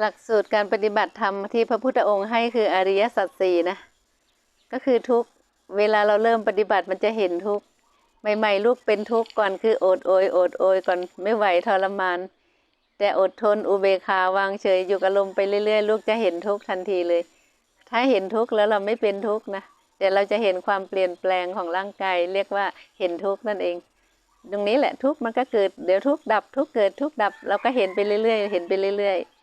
หลักสูตรการปฏิบัติธรรมที่พระพุทธองค์ให้คืออริยสัจสี่นะ ก็คือทุกเวลาเราเริ่มปฏิบัติมันจะเห็นทุกใหม่ๆลูกเป็นทุกข์ก่อนคืออดโอยอดโอยก่อนไม่ไหวทรมาน แต่อดทนอุเบกขาวางเฉยอยู่กับลมไปเรื่อยๆ ลูกจะเห็นทุกข์ทันทีเลย ถ้าเห็นทุกข์แล้วเราไม่เป็นทุกข์นะแต่เราจะเห็นความเปลี่ยนแปลงของร่างกายเรียกว่าเห็นทุกข์นั่นเอง ตรงนี้แหละทุกข์มันก็เกิดเดี๋ยวทุกข์ดับทุกข์เกิดทุกข์ดับ เราก็เห็นไปเรื่อยๆ เห็นไปเรื่อยๆ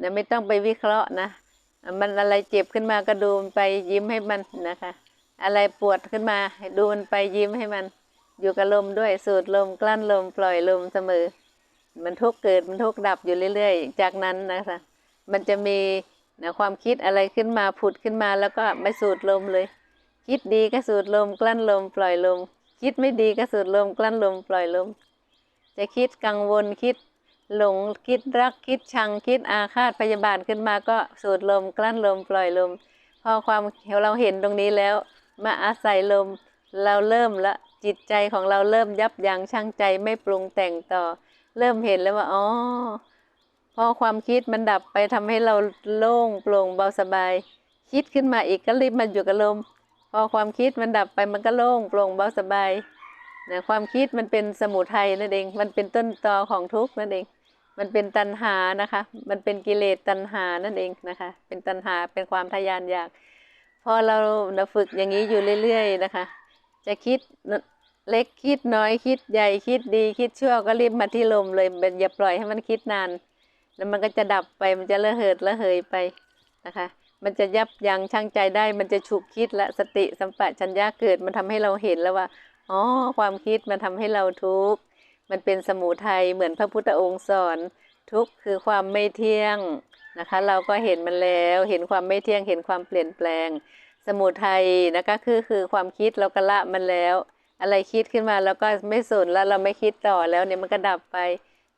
นะไม่ต้องไปวิเคราะห์นะ มันอะไรเจ็บขึ้นมาก็ดูมันไปยิ้มให้มันนะคะ อะไรปวดขึ้นมาดูมันไปยิ้มให้มัน อยู่กับลมด้วยสูดลมกลั้นลมปล่อยลมเสมอ มันทุกเกิดมันทุกดับอยู่เรื่อย ๆ จากนั้นนะคะ มันจะมีนะความคิดอะไรขึ้นมาผุดขึ้นมาแล้วก็ไม่สูดลมเลย คิดดีก็สูดลมกลั้นลม ปล่อยลม คิดไม่ดีก็สูดลมกลั้นลมปล่อยลม จะคิดกังวลคิด หลงคิดรักคิดชังคิดอาฆาตพยาบาทขึ้นมาก็สูดลมกลั้นลมปล่อยลม พอความเราเห็นตรงนี้แล้ว มาอาศัยลมเราเริ่มละจิตใจของเราเริ่มยับยั้งชั่งใจไม่ปรุงแต่งต่อ เริ่มเห็นแล้วว่าอ๋อพอความคิดมันดับไปทำให้เราโล่งโปร่งเบาสบาย คิดขึ้นมาอีกก็รีบมาอยู่กับลม พอความคิดมันดับไปมันก็โล่งโปร่งเบาสบายนะความคิดมันเป็นสมุทัยนั่นเอง มันเป็นต้นตอของทุกข์นั่นเอง มันเป็นตัณหานะคะ มันเป็นกิเลสตัณหานั่นเองนะคะ เป็นตัณหาเป็นความทะยานอยากพอเราฝึกอย่างนี้อยู่เรื่อย ๆ นะคะ จะคิดเล็กคิดน้อยคิดใหญ่คิดดีคิดชั่วก็รีบมาที่ลมเลยอย่าปล่อยให้มันคิดนาน แล้วมันก็จะดับไปมันจะละเหิดละเหยไปนะคะ มันจะยับยั้งชั่งใจได้ มันจะฉุกคิดและสติสัมปชัญญะเกิดมันทำให้เราเห็นแล้วว่าอ๋อความคิดมันทำให้เราทุกข์ มันเป็นสมุทัยเหมือนพระพุทธองค์สอน ทุกข์คือความไม่เที่ยงนะคะ เราก็เห็นมันแล้วเห็นความไม่เที่ยงเห็นความเปลี่ยนแปลง สมุทัยนะคะคือคือความคิดเราก็ละมันแล้ว อะไรคิดขึ้นมาแล้วก็ไม่สนแล้วเราไม่คิดต่อแล้วเนี่ยมันก็ดับไป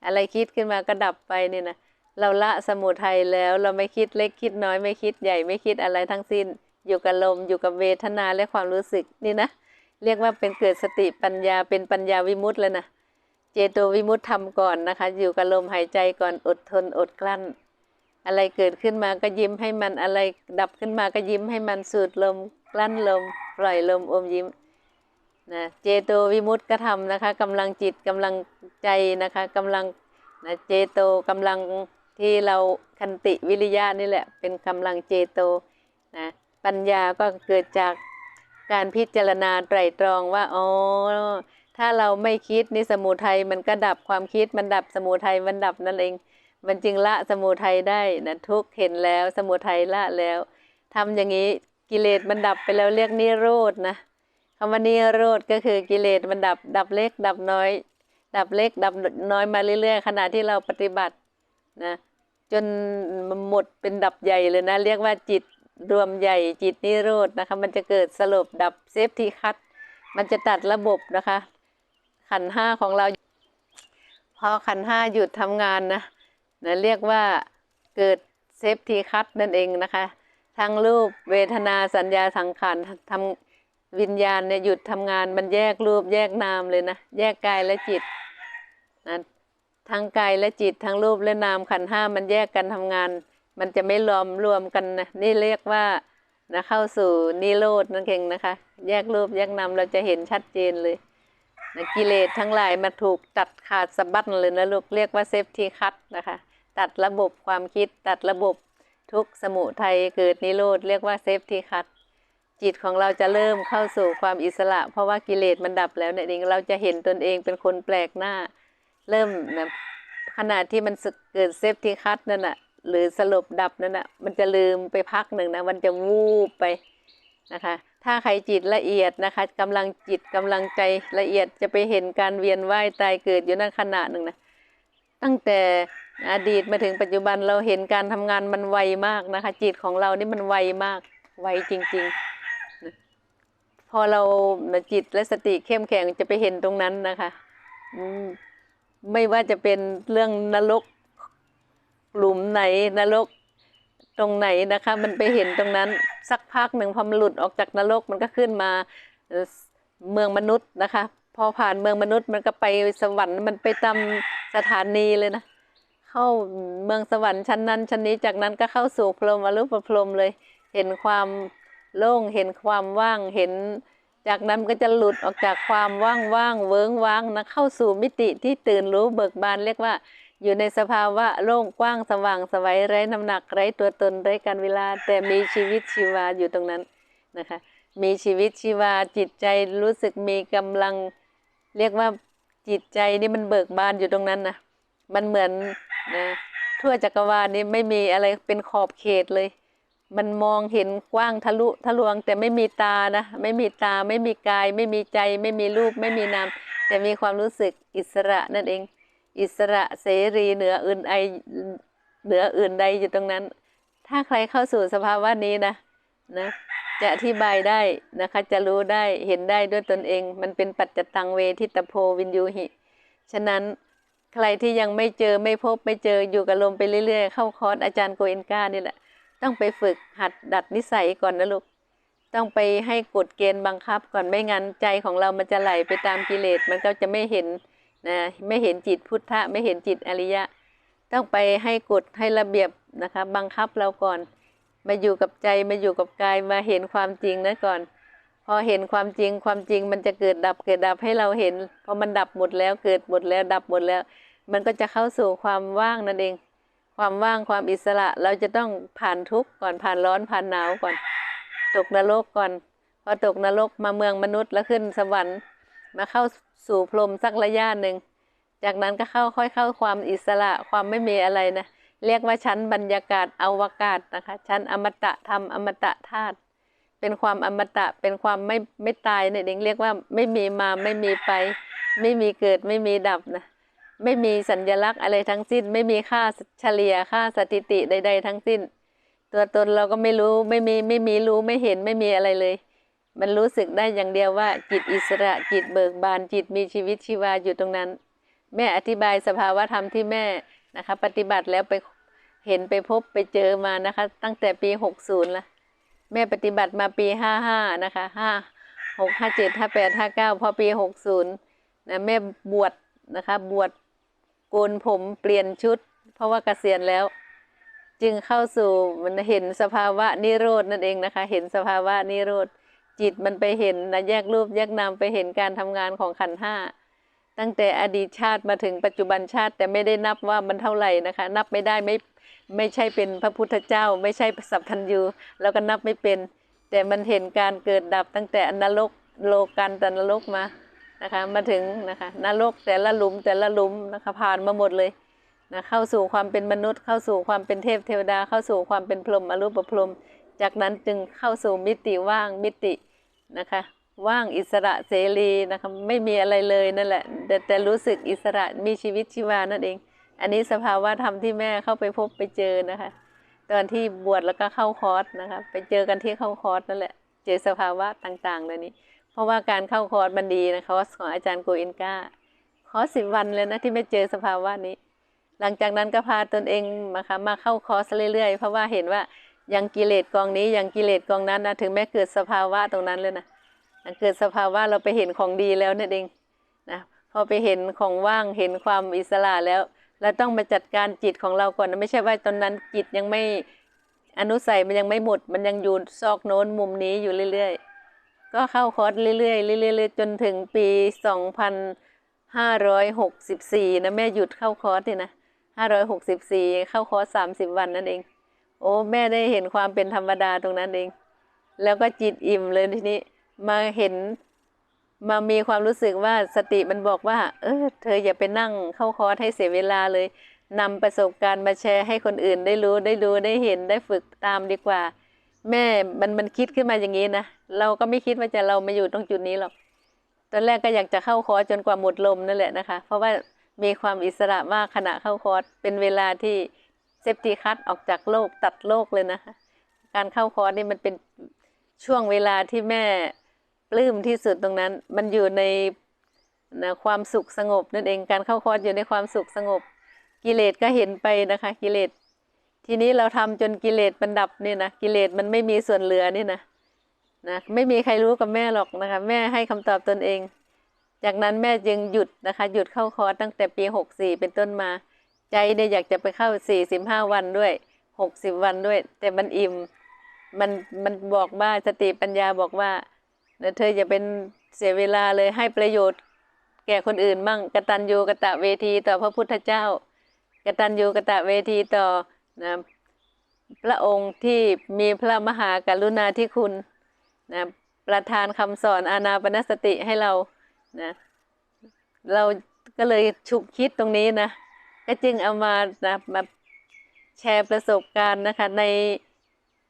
อะไรคิดขึ้นมาก็ดับไปเนี่ยนะเราละสมุทัยแล้วเราไม่คิดเล็กคิดน้อยไม่คิดใหญ่ไม่คิดอะไรทั้งสิ้น อยู่กับลมอยู่กับเวทนาและความรู้สึกนี่นะเรียกว่าเป็นเกิดสติปัญญาเป็นปัญญาวิมุตต์เลยนะ จโตวิมุตทำก่อนนะคะ อยู่กับลมหายใจก่อนอดทนอดกลั้น อะไรเกิดขึ้นมาก็ยิ้มให้มันอะไรดับขึ้นมาก็ยิ้มให้มันสูดลมกลั้นลมปล่อยลมอมยิ้มนะเจโตวิมุตก็ทำนะคะกำลังจิตกำลังใจนะคะกำลังนะเจโตกำลังที่เราคันติวิริยะนี่แหละ เป็นกำลังเจโตนะปัญญาก็เกิดจากการพิจารณาไตรตรองว่าอ๋อ ถ้าเราไม่คิดนี่สมุทัยมันก็ดับความคิดมันดับสมุทัยมันดับนั่นเอง มันจึงละสมุทัยได้นะทุกเห็นแล้วสมุทัยละแล้วทำอย่างนี้กิเลสมันดับไปแล้วเรียกนิโรธนะคำว่านิโรธก็คือกิเลสมันดับดับเล็ก ดับน้อย ดับเล็ก ดับน้อยมาเรื่อยๆขณะที่เราปฏิบัตินะจนหมดเป็นดับใหญ่เลยนะ เรียกว่าจิตรวมใหญ่จิตนิโรธนะคะ มันจะเกิดสลบดับเซฟทีคัตมันจะตัดระบบนะคะ ขันห้าของเรา พอขันห้าหยุดทำงานนะนะเรียกว่าเกิดเซฟทีคัตนั่นเองนะคะ ทั้งรูปเวทนาสัญญาสังขารทำวิญญาณเนี่ยหยุดทำงานมันแยกรูปแยกนามเลยนะ แยกกายและจิตนะทั้งกายและจิตทั้งรูปและนามขันห้ามันแยกกันทำงาน มันจะไม่รวมรวมกันนะนี่เรียกว่านะเข้าสู่นิโรธนั่นเองนะคะ แยกรูปแยกนามเราจะเห็นชัดเจนเลย กิเลสทั้งหลายมาถูกตัดขาดสะบัดเลยนะลูกเรียกว่าเซฟทีคัตนะคะ ตัดระบบความคิดตัดระบบทุกสมุทัยเกิดนิโรธเรียกว่าเซฟทีคัตจิตของเราจะเริ่มเข้าสู่ความอิสระ เพราะว่ากิเลสมันดับแล้วเนี่ยเองเราจะเห็นตนเองเป็นคนแปลกหน้า เริ่มนะขณะที่มันเกิดเซฟทีคัตนั่นแหะหรือสลบดับนั่นนะมันจะลืมไปพักหนึ่งนะมันจะวูบไปนะคะ ถ้าใครจิตละเอียดนะคะกำลังจิตกำลังใจละเอียดจะไปเห็นการเวียนว่ายตายเกิดอยู่ในขณะหนึ่งนะตั้งแต่อดีตมาถึงปัจจุบันเราเห็นการทำงานมันไวมากนะคะ จิตของเรานี่มันไวมากไวจริง ๆ พอเราจิตและสติเข้มแข็งจะไปเห็นตรงนั้นนะคะไม่ว่าจะเป็นเรื่องนรกหลุมไหนนรก ตรงไหนนะคะ มันไปเห็นตรงนั้นสักพักหนึ่งพอมันหลุดออกจากนรกมันก็ขึ้นมาเมืองมนุษย์นะคะ พอผ่านเมืองมนุษย์มันก็ไปสวรรค์มันไปตามสถานีเลยนะ เข้าเมืองสวรรค์ชั้นนั้นชั้นนี้จากนั้นก็เข้าสู่พรหมอรูปพรหมเลย เห็นความโล่งเห็นความว่างเห็น จากนั้นก็จะหลุดออกจากความว่างว่างเวิ้งว้างนะเข้าสู่มิติที่ตื่นรู้เบิกบานเรียกว่า อยู่ในสภาวะโล่งกว้างสว่างสวัยไร้น้ำหนักไร้ตัวตนไร้การเวลา แต่มีชีวิตชีวาอยู่ตรงนั้นนะคะ มีชีวิตชีวาจิตใจรู้สึกมีกำลัง เรียกว่าจิตใจนี่มันเบิกบานอยู่ตรงนั้นนะมันเหมือนนะทั่วจักรวาลนี้ไม่มีอะไรเป็นขอบเขตเลย มันมองเห็นกว้างทะลุทะลวง แต่ไม่มีตานะ ไม่มีตาไม่มีกาย ไม่มีใจ ไม่มีรูป ไม่มีนามแต่มีความรู้สึกอิสระนั่นเอง อิสระเสรีเหนืออื่นใดเหนืออื่นใดอยู่ตรงนั้น ถ้าใครเข้าสู่สภาวะนี้นะนะจะอธิบายได้นะคะจะรู้ได้เห็นได้ด้วยตนเอง มันเป็นปัจจตังเวทิตโพวินยูหิ ฉะนั้นใครที่ยังไม่เจอไม่พบไม่เจออยู่กับลมไปเรื่อย ๆ เข้าคอร์สอาจารย์โกเอนกานี่แหละ ต้องไปฝึกหัดดัดนิสัยก่อนนะลูก ต้องไปให้กฎเกณฑ์บังคับก่อนไม่งั้นใจของเรามันจะไหลไปตามกิเลสมันก็จะไม่เห็น นะไม่เห็นจิตพุทธะไม่เห็นจิตอริยะ ต้องไปให้กฎให้ระเบียบนะคะบังคับเราก่อน มาอยู่กับใจมาอยู่กับกายมาเห็นความจริงนะก่อน พอเห็นความจริงความจริงมันจะเกิดดับเกิดดับให้เราเห็นพอมันดับหมดแล้วเกิดหมดแล้วดับหมดแล้ว มันก็จะเข้าสู่ความว่างนั่นเอง ความว่างความอิสระเราจะต้องผ่านทุกข์ก่อนผ่านร้อนผ่านหนาวก่อน ตกนรกก่อนพอตกนรกมาเมืองมนุษย์แล้วขึ้นสวรรค์ มาเข้าสู่พรมสักระยะหนึ่ง จากนั้นก็เข้าค่อยเข้าความอิสระความไม่มีอะไรนะ เรียกว่าชั้นบรรยากาศอวกาศนะคะ ชั้นอมตะธรรมอมตะธาตุเป็นความอมตะเป็นความไม่ไม่ตายเนี่ยเองเรียกว่าไม่มีมาไม่มีไป ไม่มีเกิดไม่มีดับนะไม่มีสัญลักษณ์อะไรทั้งสิ้น ไม่มีค่าเฉลี่ยค่าสถิติใด ๆ ทั้งสิ้น ตัวตนเราก็ไม่รู้ไม่มีไม่มีรู้ไม่เห็นไม่มีอะไรเลย มันรู้สึกได้อย่างเดียวว่า จิตอิสระจิตเบิกบานจิตมีชีวิตชีวาอยู่ตรงนั้น แม่อธิบายสภาวะธรรมที่แม่นะคะ ปฏิบัติแล้วไปเห็นไปพบไปเจอมานะคะ ตั้งแต่ปีหกศูนย์ละแม่ปฏิบัติมาปีห้าห้านะคะห้าหกห้าเจ็ดห้าแปดห้าเก้าพอปีหกศูนย์นะแม่บวชนะคะ บวชโกนผมเปลี่ยนชุด เพราะว่าเกษียณแล้ว จึงเข้าสู่มันเห็นสภาวะนิโรดนั่นเองนะคะ เห็นสภาวะนิโรธ จิตมันไปเห็นนะแยกรูปแยกนามไปเห็นการทำงานของขันธ์ห้าตั้งแต่อดีตชาติมาถึงปัจจุบันชาติแต่ไม่ได้นับว่ามันเท่าไหร่นะคะ นับไม่ได้ไม่ไม่ใช่เป็นพระพุทธเจ้า ไม่ใช่สัพพัญญูแล้วก็นับไม่เป็น แต่มันเห็นการเกิดดับตั้งแต่อนรกโลกันตนรกมานะคะมาถึงนะคะนรกแต่ละหลุมแต่ละหลุมนะคะผ่านมาหมดเลยนะเข้าสู่ความเป็นมนุษย์ เข้าสู่ความเป็นเทพเทวดาเข้าสู่ความเป็นพรหมอรูปพรหมจากนั้นจึงเข้าสู่มิติว่างมิติ นะคะ ว่างอิสระเสรีนะคะไม่มีอะไรเลยนั่นแหละ แต่แต่รู้สึกอิสระมีชีวิตชีวานั่นเอง อันนี้สภาวะธรรมที่แม่เข้าไปพบไปเจอนะคะ ตอนที่บวชแล้วก็เข้าคอร์สนะคะไปเจอกันที่เข้าคอร์สนั่นแหละ เจอสภาวะต่างๆเลยนี้ เพราะว่าการเข้าคอร์สมันดีนะคอร์สของอาจารย์โกอินกาคอร์สสิบวันเลยนะที่ไม่เจอสภาวะนี้ หลังจากนั้นก็พาตนเองมาค่ะมาเข้าคอร์สเรื่อยๆ เพราะว่าเห็นว่า ยังกิเลสกองนี้ยังกิเลสกองนั้นนะถึงแม้เกิดสภาวะตรงนั้นเลยนะเกิดสภาวะเราไปเห็นของดีแล้วนั่นเองนะพอไปเห็นของว่างเห็นความอิสระแล้ว เราต้องมาจัดการจิตของเราก่อนนะไม่ใช่ว่าตอนนั้นจิตยังไม่อนุสัยมันยังไม่หมด มันยังอยู่ซอกโน้นมุมนี้อยู่เรื่อย ๆ ก็เข้าคอร์สเรื่อยๆเรื่อยๆจนถึงปี 2564นะแม่หยุดเข้าคอร์สนี่นะ564 เข้าคอร์ส30 วันนั่นเอง โอ้แม่ได้เห็นความเป็นธรรมดาตรงนั้นเอง แล้วก็จิตอิ่มเลยทีนี้มาเห็นมามีความรู้สึกว่าสติมันบอกว่า เออ เธออย่าไปนั่งเข้าคอร์สให้เสียเวลาเลยนำประสบการณ์มาแชร์ให้คนอื่นได้รู้ได้ดูได้เห็นได้ฝึกตามดีกว่า แม่มันมันคิดขึ้นมาอย่างนี้นะเราก็ไม่คิดว่าจะเรามาอยู่ตรงจุดนี้หรอกตอนแรกก็อยากจะเข้าคอร์สจนกว่าหมดลมนั่นแหละนะคะ เพราะว่ามีความอิสระมากขณะเข้าคอร์สเป็นเวลาที่ เซฟตี้คัตออกจากโลกตัดโลกเลยนะคะ การเข้าคอร์สนี่มันเป็นช่วงเวลาที่แม่ปลื้มที่สุดตรงนั้น มันอยู่ในนะความสุขสงบนั่นเองการเข้าคอร์สอยู่ในความสุขสงบ กิเลสก็เห็นไปนะคะกิเลสทีนี้เราทำจนกิเลสมันดับนี่นะกิเลสมันไม่มีส่วนเหลือนี่นะนะไม่มีใครรู้กับแม่หรอกนะคะ แม่ให้คำตอบตนเอง จากนั้นแม่จึงหยุดนะคะ หยุดเข้าคอร์สตั้งแต่ปีหกสี่เป็นต้นมา ใจเนี่ยอยากจะไปเข้าสี่สิบห้าวันด้วยหกสิบวันด้วย แต่มันอิ่มมันมันบอกว่าสติปัญญาบอกว่าเดี๋ยวเธออย่าเป็นเสียเวลาเลยให้ประโยชน์แก่คนอื่นมั่งกตัญญูกตะเวทีต่อพระพุทธเจ้ากตัญญูกตะเวทีต่อนะพระองค์ที่มีพระมหากรุณาธิคุณนะประทานคำสอนอานาปนสติให้เรานะเราก็เลยฉุกคิดตรงนี้นะ ก็จึงเอามานะมาแชร์ประสบการณ์นะคะ ใน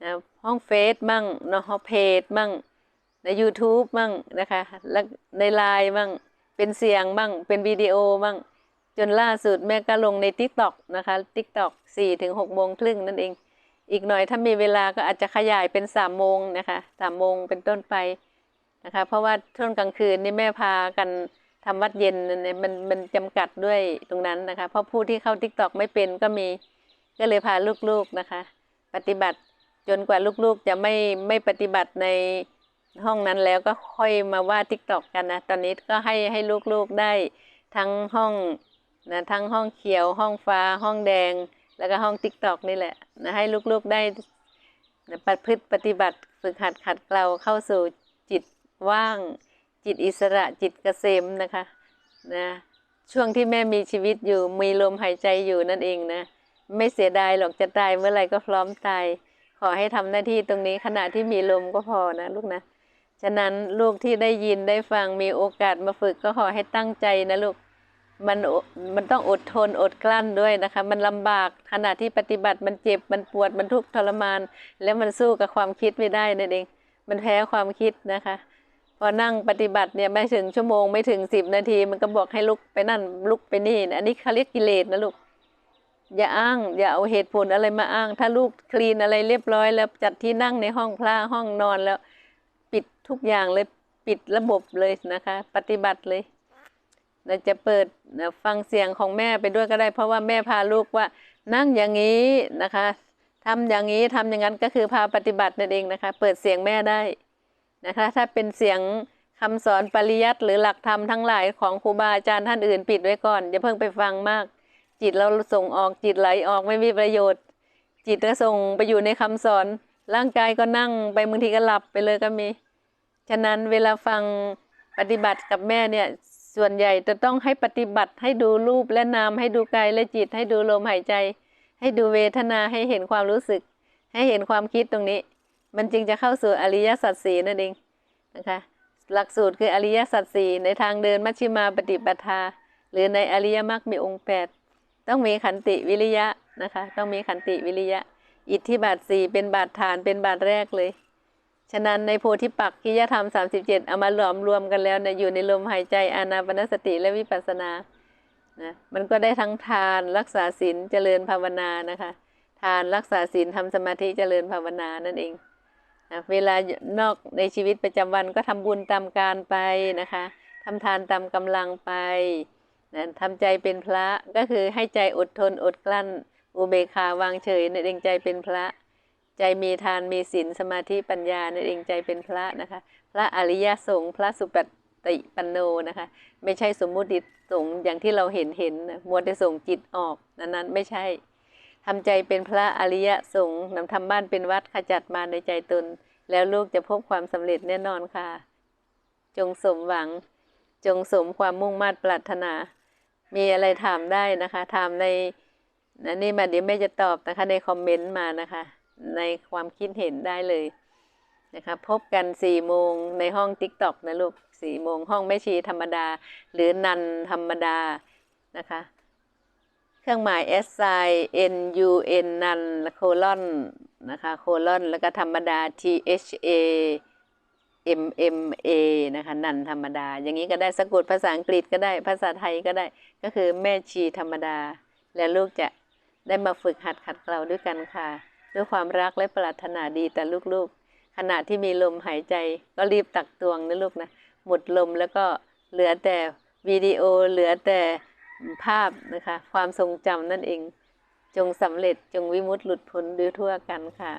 นะห้องเฟซมั่งเนาะห้อเพจมั่งใน YouTube มั่งนะคะแล้วในไลน์มั่งเป็นเสียงมั่งเป็นวิดีโอมั่งจนล่าสุดแม่ก็ลงใน TikTok นะคะ TikTok 4ถึง6โมงครึ่งนั่นเอง อีกหน่อยถ้ามีเวลาก็อาจจะขยายเป็น3โมงนะคะ3โมงเป็นต้นไปนะคะ เพราะว่าช่วงกลางคืนนี่แม่พากัน ทำวัดเย็นเนี่ยมันมันจำกัดด้วยตรงนั้นนะคะ เพราะผู้ที่เข้า TikTok ไม่เป็นก็มีก็เลยพาลูกๆนะคะ ปฏิบัติจนกว่าลูกๆจะไม่ไม่ปฏิบัติในห้องนั้นแล้วก็ค่อยมาว่า TikTok กันนะ ตอนนี้ก็ให้ให้ลูกๆได้ทั้งห้องนะทั้งห้องเขียวห้องฟ้าห้องแดง แล้วก็ห้อง TikTok นี่แหละนะให้ลูกๆได้นะประพฤติปฏิบัติฝึกหัดขัดเกลาเข้าสู่จิตว่าง จิตอิสระจิตเกษมนะคะนะช่วงที่แม่มีชีวิตอยู่มีลมหายใจอยู่นั่นเองนะ ไม่เสียดายหรอกจะตายเมื่อไหร่ก็พร้อมตาย ขอให้ทำหน้าที่ตรงนี้ขณะที่มีลมก็พอนะลูกนะฉะนั้นลูกที่ได้ยินได้ฟังมีโอกาสมาฝึกก็ขอให้ตั้งใจนะลูกมันมันต้องอดทนอดกลั้นด้วยนะคะ มันลำบากขณะที่ปฏิบัติมันเจ็บมันปวดมันทุกข์ทรมาน แล้วมันสู้กับความคิดไม่ได้นั่นเอง มันแพ้ความคิดนะคะ พอนั่งปฏิบัติเนี่ยไม่ถึงชั่วโมงไม่ถึงสิบนาที มันก็บอกให้ลุกไปนั่นลุกไปนี่นะอันนี้เขาเรียกกิเลสนะลูกอย่าอ้าง อย่าเอาเหตุผลอะไรมาอ้าง ถ้าลูกคลีนอะไรเรียบร้อยแล้วจัดที่นั่งในห้องพระห้องนอนแล้ว ปิดทุกอย่างเลยปิดระบบเลยนะคะ ปฏิบัติเลยเราจะเปิดฟังเสียงของแม่ไปด้วยก็ได้ เพราะว่าแม่พาลูกว่านั่งอย่างนี้นะคะทำอย่างนี้ทำอย่างนั้นก็คือพาปฏิบัตินั่นเองนะคะ เปิดเสียงแม่ได้ นะคะ ถ้าเป็นเสียงคำสอนปริยัติหรือหลักธรรมทั้งหลายของครูบาอาจารย์ท่านอื่นปิดไว้ก่อนอย่าเพิ่งไปฟังมาก จิตเราส่งออกจิตไหลออกไม่มีประโยชน์ จิตก็ส่งไปอยู่ในคำสอน ร่างกายก็นั่งไปบางทีก็หลับไปเลยก็มี ฉะนั้นเวลาฟังปฏิบัติกับแม่เนี่ยส่วนใหญ่จะต้องให้ปฏิบัติให้ดูรูปและนามให้ดูกายและจิตให้ดูลมหายใจ ให้ดูเวทนาให้เห็นความรู้สึก ให้เห็นความคิดตรงนี้ มันจึงจะเข้าสู่อริยสัจสี่นั่นเองนะคะ หลักสูตรคืออริยสัจสี่ในทางเดินมัชฌิมาปฏิปทา หรือในอริยมรรคมีองค์แปดต้องมีขันติวิริยะนะคะ ต้องมีขันติวิริยะ อิทธิบาทสี่เป็นบาทฐานเป็นบาทแรกเลย ฉะนั้นในโพธิปักกิยธรรม 37 เอามาหลอมรวมกันแล้วเนี่ยอยู่ในลมหายใจอานาปนสติและวิปัสสนานะมันก็ได้ทั้งทานรักษาศีลเจริญภาวนานะคะ ทานรักษาศีลทำสมาธิเจริญภาวนานั่นเอง นะเวลานอกในชีวิตประจำวันก็ทำบุญตามการไปนะคะทำทานตามกำลังไปนะทำใจเป็นพระก็คือให้ใจอดทนอดกลั้น อุเบกขาวางเฉยในเองใจเป็นพระ ใจมีทานมีศีลสมาธิปัญญาในเองใจเป็นพระนะคะ พระอริยสงฆ์พระสุปฏิปันโนนะคะ ไม่ใช่สมมุติสงฆ์อย่างที่เราเห็นเห็นนะมัวแต่ส่งจิตออกนั้นนั้นไม่ใช่ ทำใจเป็นพระอริยสงฆ์นำทำบ้านเป็นวัดขจัดมาในใจตน แล้วลูกจะพบความสำเร็จแน่นอนค่ะ จงสมหวัง จงสมความมุ่งมั่นปรารถนา มีอะไรถามได้นะคะถามในนะนี่มาเดี๋ยวแม่จะตอบนะคะในคอมเมนต์มานะคะ ในความคิดเห็นได้เลยนะคะพบกัน4ี่โมงในห้อง TikTok นะลูกสี่โมงห้องแม่ชีธรรมดา หรือนันธรรมดานะคะ เครื่องหมาย S I N U N นันโคลอนนะคะโคลอนแล้วก็ธรรมดา T H A M M A นะคะนันธรรมดา อย่างนี้ก็ได้สะกดภาษาอังกฤษก็ได้ภาษาไทยก็ได้ก็คือแม่ชีธรรมดา แล้วลูกจะได้มาฝึกหัดขัดเกลาด้วยกันค่ะ ด้วยความรักและปรารถนาดีแต่ลูกๆ ขณะที่มีลมหายใจก็รีบตักตวงนะลูกนะ หมดลมแล้วก็เหลือแต่วิดีโอเหลือแต่ ภาพนะคะ ความทรงจำนั่นเอง จงสำเร็จจงวิมุตติหลุดพ้นด้วยทั่วกันค่ะ